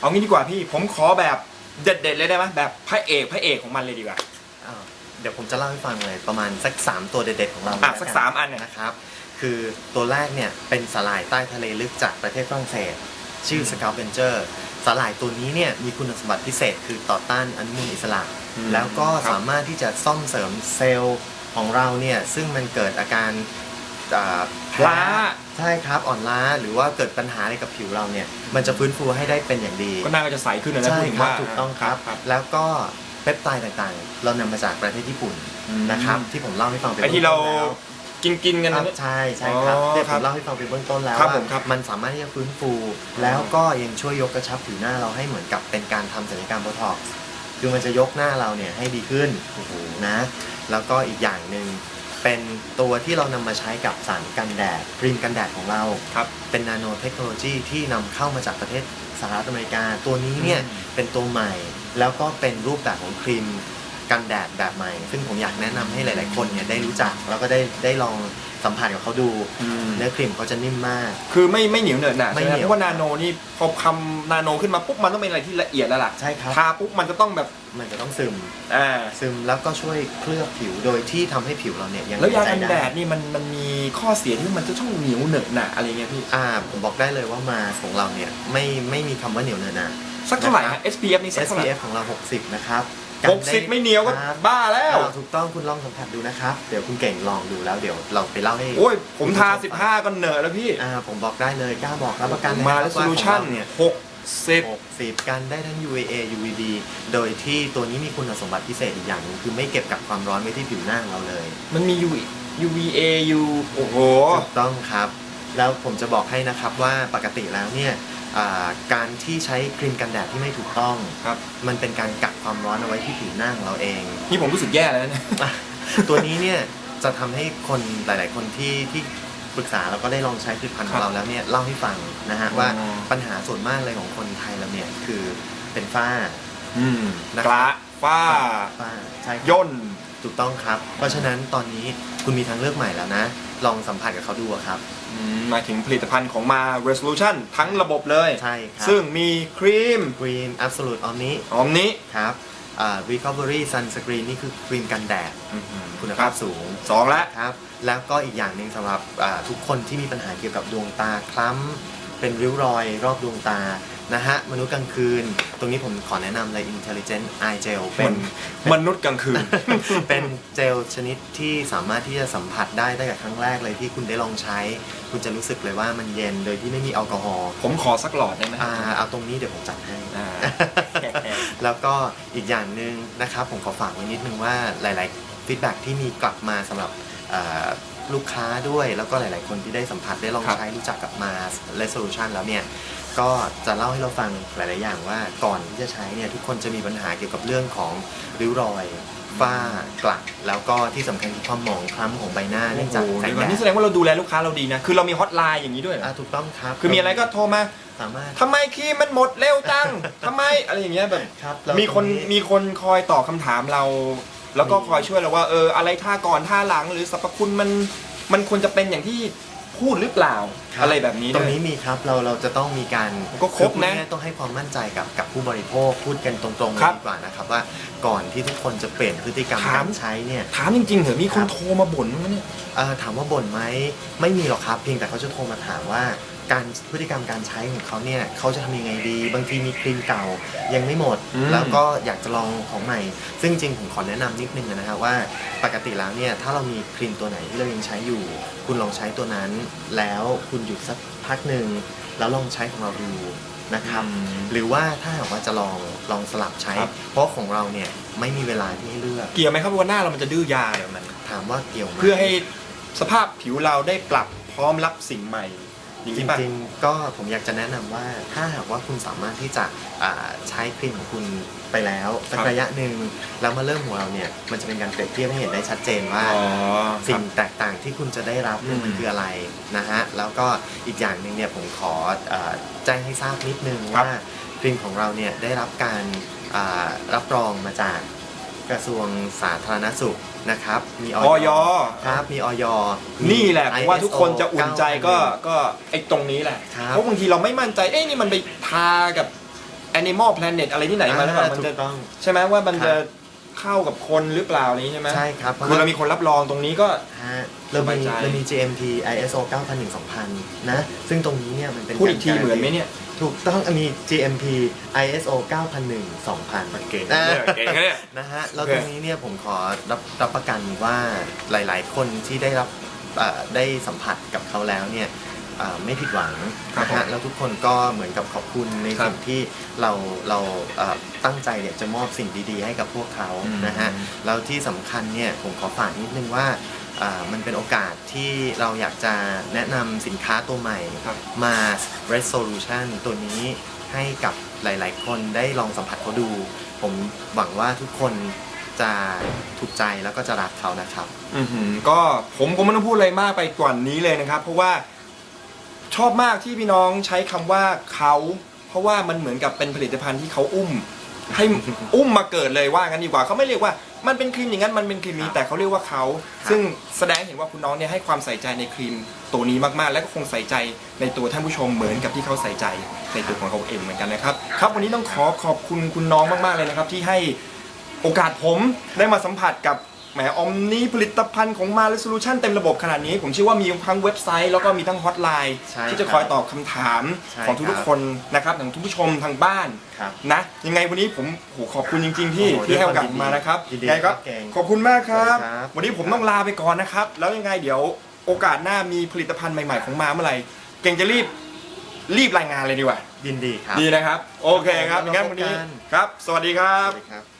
เอางี้ดีกว่าพี่ผมขอแบบเด็ดๆเลยได้ไหมแบบพระเอกพระเอกของมันเลยดีกว่าอ้าวเดี๋ยวผมจะเล่าให้ฟังเลยประมาณสัก 3 ตัวเด็ดๆของเราอะแล้วสักนสามอันเนี่ย นะครับ คือตัวแรกเนี่ยเป็นสลายใต้ทะเลลึกจากประเทศฝรั่งเศส ชื่อ s c a l p Venture สลายตัวนี้เนี่ยมีคุณสมบัติพิเศษคือต่อต้านอนุมูลอิสระ อืมแล้วก็ครับ สามารถที่จะซ่อมเสริมเซลล์ของเราเนี่ยซึ่งมันเกิดอาการ อ่าแพ้ล้า ใช่ครับอ่อนล้าหรือว่าเกิดปัญหาอะไรกับผิวเราเนี่ย มันจะฟื้นฟูให้ได้เป็นอย่างดีก็น่าจะใสขึ้นนะนะใช่พูดถึงครับว่าถูกต้องครับครับ แล้วก็เปปไตด์ต่างๆ เรานำมาจากประเทศญี่ปุ่นอืมนะครับที่ผมเล่าให้ฟังไปไอ้ที่เราบื้องต้นแล้ว กินกินๆกันคนะรับใช่ใช่ครับอ๋อเดี๋ยวคผรับมเล่าให้ฟังไปเบื้องต้นแล้วครับว่าผมครับมันสามารถที่จะฟื้นฟู แล้วก็ยังช่วยยกกระชับผิวหน้าเราให้เหมือนกับเป็นการทำศัลยกรรมโบท็อกซ์คือมันจะยกหน้าเราเนี่ยให้ดีขึ้นนะ แล้วก็อีกอย่างหนึ่ง เป็นตัวที่เรานำมาใช้กับสารกันแดดครีมกันแดดของเราครับเป็นนาโนเทคโนโลยีที่นำเข้ามาจากประเทศสหรัฐอเมริกา ตัวนี้เนี่ยอืมเป็นตัวใหม่ แล้วก็เป็นรูปแบบของครีม กันแดดแบบใหม่ ซึ่งผมอยากแนะนำให้หลาย ๆ คนเนี่ยได้รู้จักแล้วก็ได้ได้ลองสัมผัสกับเขาดูเนื้อครีมเขาจะนิ่มมาก คือไม่ไม่เหนียวเหนอะหนะไม่ใช่ไหมเหนียว เพราะว่านาโนนี่พอคำนาโนขึ้นมาปุ๊บมันต้องเป็นอะไรที่ละเอียดแล้วล่ะใช่ครับ ทาปุ๊บมันจะต้องแบบมันจะต้องซึม อ่าซึมแล้วก็ช่วยเคลือบผิวโดยที่ทำให้ผิวเราเนี่ยยังแล้วยาหใจกันแดได้ดนี่มันมันมีข้อเสียที่มันจะต้องเหนียวเหนอะหนะอะไรเงี้ยพี่อ่าผมบอกได้เลยว่ามาของเราเนี่ยไม่ไม่มีคำว่าเหนียวเนอะหนะ สักเท่าไหร่นะครัฮะบ SPF นี่สักเท่าไหร่ SPF ของเรา 60 นะครับ หกสิบไม่เหนียวก็ครับ บ้าแล้วอ่าถูกต้องคุณลองสัมผัสดูนะครับ เดี๋ยวคุณเก่งลองดูแล้วเดี๋ยวเราไปเล่าให้ โอ้ย ผมทา 15 ก็เหนอะแล้วพี่อ่าผมบอกได้เลยกล้าบอกรับประกันมานะแล้ควรับโซลูชั่นว่าของเราเนี่ย60 60กันได้ทั้ง UVA UVB โดยที่ตัวนี้มีคุณสมบัติพิเศษอีกอย่างหนึงคือไม่เก็บกับความร้อนไว้ที่ผิวหน้าของเราเลยมันมี UV UVA U โอ้โห ถูกต้องครับ แล้วผมจะบอกให้นะครับว่าปกติแล้วเนี่ยอ่า การที่ใช้ครีมกันแดดที่ไม่ถูกต้อง ครับ มันเป็นการกักความร้อนเอาไว้ที่ผิวหน้าของเราเอง นี่ผมรู้สึกแย่แล้วนะตัวนี้เนี่ยจะทำให้คนหลาย ๆ คนที่ที่ปรึกษาแล้วก็ได้ลองใช้ผลิตภัณฑ์ขครัองบเราแล้วเนี่ยเล่าให้ฟังนะฮะว่าอ๋อ ปัญหาส่วนมากเลยของคนไทยเราเนี่ยคือเป็นฝ้า อืมนะกครับระฝ้า ฝ้าใช่ครับย่น ถูกต้องครับ เพราะฉะนั้นตอนนี้คุณมีทางเลือกใหม่แล้วนะ ลองสัมผัสกับเขาดูอะครับ อืมหมายถึงผลิตภัณฑ์ของมา Resolution ทั้งระบบเลย ใช่ครับ ซึ่งมีครีม Green Absolute Omni ออมนี้ครับอ่า Recovery Sunscreen นี่คือครีมกันแดดคุณภาพสูงสองแล้วครับ แล้วก็อีกอย่างหนึ่งสำหรับอ่าทุกคนที่มีปัญหาเกี่ยวกับดวงตาคล้ำ เป็นริ้วรอยรอบดวงตา นะฮะมนุษย์กลางคืน ตรงนี้ผมขอแนะนำเลย Intelligent Eye Gel เป็นมนุษย์กลางคืน เป็นเจลชนิดที่สามารถที่จะสัมผัสได้ตั้งแต่ครั้งแรกเลยที่คุณได้ลองใช้ คุณจะรู้สึกเลยว่ามันเย็นโดยที่ไม่มีแอลกอฮอล์ผมขอสักหลอดได้ไหมอ่าเอาตรงนี้เดี๋ยวผมจัดให้ อ่า แล้วก็อีกอย่างหนึ่งนะครับผมขอฝากไว้นิดนึงว่าหลาย ๆ ฟีดแบ็ที่มีกลับมาสำหรับเอ่อลูกค้าด้วยแล้วก็หลาย ๆ คนที่ได้สัมผัสได้ลองครับ ใช้รู้จักกับมา Resolution แล้วเนี่ย ก็จะเล่าให้เราฟังหลาย ๆ อย่างว่าก่อนที่จะใช้เนี่ยทุกคนจะมีปัญหาเกี่ยวกับเรื่องของริ้วรอยฝ้ากลักแล้วก็ที่สำคัญคือความหมองคล้ำของใบหน้าเนื่องจากโอ้โหแสงเดี๋ยวก่แดอนดนี่แสดงว่าเราดูแลลูกค้าเราดีนะ คือเรามีฮอตไลน์อย่างนี้ด้วยเหรออ่าถูกต้องครับคือมีอะไรก็โทรมาสามารถ ทำไมครีมมันหมดเร็วจัง ทำไมอะไรอย่างเงี้ยแบบ ครับแล้วมีคนตรงมีคนคอยตอบคำถามเรา แล้วก็มีคอยช่วยเราว่าเอออะไรท่าก่อนท่าหลังหรือสรรพคุณมันมันควรจะเป็นอย่างที่ พูดหรือเปล่าครับอะไรแบบนี้ตรด้งวยนี้มีครับเราเราจะต้องมีการก็ครบนะอพูดง่ายๆต้องให้ความมั่นใจกับกับผู้บริโภคพูดกันตรงๆเลยครับดีกว่านะครับว่าก่อนที่ทุกคนจะเปลี่ยนพฤติกรรมถาม การใช้เนี่ย ถามจริงๆเหรอมีคครันบ โทรมาบ่นมั้ยเนี่ย เอ่อถามว่าบ่นไหมไม่มีหรอกครับ เพียงแต่เขาจะโทรมาถามว่า การพฤติกรรมการใช้ของเขาเนี่ยเขาจะทำยังไงดี บางทีมีครีมเก่ายังไม่หมด อืม แล้วก็อยากจะลองของใหม่ ซึ่งจริงๆผมขอแนะนำนิดนึงนะครับว่าปกติแล้วเนี่ยถ้าเรามีครีมตัวไหนที่เรายังใช้อยู่ คุณลองใช้ตัวนั้น แล้วคุณหยุดสักพักหนึ่งแล้วลองใช้ของเราดูนะครับ หรือว่าถ้าหากว่าจะลองลองสลับใช้ ครับ เพราะของเราเนี่ยไม่มีเวลาที่ให้เลือก เกี่ยวไหมครับว่าหน้าเรามันจะดื้อยาอะไรแบบนั้นถามว่าเกี่ยวไหม เพื่อให้สภาพผิวเราได้ปรับพร้อมรับสิ่งใหม่ อย่างจนี้ป่ะ ริงๆ ก็ผมอยากจะแนะนำว่าถ้าหากว่าคุณสามารถที่จะอ่าใช้ครีมของคุณไปแล้วสักครับ ระยะหนึ่งแล้วมาเริ่มของเราเนี่ยมันจะเป็นการเปรียบเทียบให้เห็นได้ชัดเจนว่า อ๋อคสิ่รังบแตกต่างที่คุณจะได้รับเนี่ยอืมมันคืออะไรนะฮะแล้วก็อีกอย่างหนึ่งเนี่ยผมขอเอ่อแจ้งให้ทราบนิดนึงครับว่าครีมของเราเนี่ยได้รับการอ่ารับรองมาจาก กระทรวงสาธารณสุขนะครับมีออยครับมีออยนี่แหละผมว่าทุกคนจะอุ่นใจก็9001ก็ไอ้ตรงนี้แหละครับเพราะบางทีเราไม่มั่นใจเอ้ยนี่มันไปทากับแอ Animal Planet อะไรที่ไหนมาแล้วแบบมันถูจะกต้องใช่ไหมว่ามันครับจะเข้ากับคนหรือเปล่าอะไรอย่างนี้ใช่ไหมใช่ครับเพราะคือเราว่ามีคนรับรองตรงนี้ก็ฮะเราสบามียใจเรามี GMP ISO 9001 2000 นะ ซึ่งตรงนี้เนี่ยมันเป็นพูดอีกทีารเหมือนไหมเนี่ย ถูกต้องมี GMP ISO 9001 2000เก่งอ่าเนี่ยเก่งนะเนี่ยนะฮะแล้วโอเคตรงนี้เนี่ยผมขอรับรับประกันว่าหลาย ๆ คนที่ได้รับเอ่อได้สัมผัสกับเขาแล้วเนี่ยเอ่อไม่ผิดหวังครับนะฮะแล้วทุกคนก็เหมือนกับขอบคุณในครับสิ่งที่เราเราเอ่อตั้งใจเนี่ยจะมอบสิ่งดีๆ ให้กับพวกเขาอืมนะฮะแล้วที่สำคัญเนี่ยผมขอฝากนิดนึงว่าอ่า มันเป็นโอกาสที่เราอยากจะแนะนำสินค้าตัวใหม่ครับมา resolution ตัวนี้ให้กับหลาย ๆ คนได้ลองสัมผัสเขาดู ผมหวังว่าทุกคนจะถูกใจแล้วก็จะรักเขานะครับ อือหือก็ผมก็ไม่ต้องพูดอะไรมากไปกว่านี้เลยนะครับ เพราะว่าชอบมากที่พี่น้องใช้คำว่าเขา เพราะว่ามันเหมือนกับเป็นผลิตภัณฑ์ที่เขาอุ้ม ให้อุ้มมาเกิดเลยว่างั้นดีกว่าเขาไม่เรียกว่ามันเป็นครีมอย่างนั้นมันเป็นครีมนี้แต่เขาเรียกว่าเขาครับซึ่งแสดงเห็นว่าคุณน้องเนี่ยให้ความใส่ใจในครีมตัวนี้มากๆ และก็คงใส่ใจในตัวท่านผู้ชมเหมือนกับที่เขาใส่ใจในตัวของเขาเองเหมือนกันนะครับครับวันนี้ต้องขอขอบคุณคุณน้องมากๆเลยนะครับ ที่ให้โอกาสผมได้มาสัมผัสกับ แหมอมนี้ผลิตภัณฑ์ของมา Resolution เต็มระบบขนาดนี้ ผมเชื่อว่ามีทั้งเว็บไซต์แล้วก็มีทั้งฮอตไลน์ใช่ที่จะครับคอยตอบคำถามใช่ของครัทุกบๆคนนะครับของทุกผู้ชมทางบ้านครับนะยังไงวันนี้ผมโหขอบคุณจริง ๆ ที่โอ้โหที่ให้โอกาสด้วยความมานะครับยินดียังไงครับครับเก่งขอบคุณมากครับสวัสดีครับ วันนี้ผมต้องลาไปก่อนนะครับ แล้วยังไงเดี๋ยวโอกาสหน้ามีผลิตภัณฑ์ใหม่ๆของมาเมื่อไหร่เก่งจะรีบรีบรายงานเลยดีกว่ายินดีครับ ดีนะครับ โอเคครับเรางั้นวันนี้พบกันครับ สวัสดีครัสบวัสดีครับ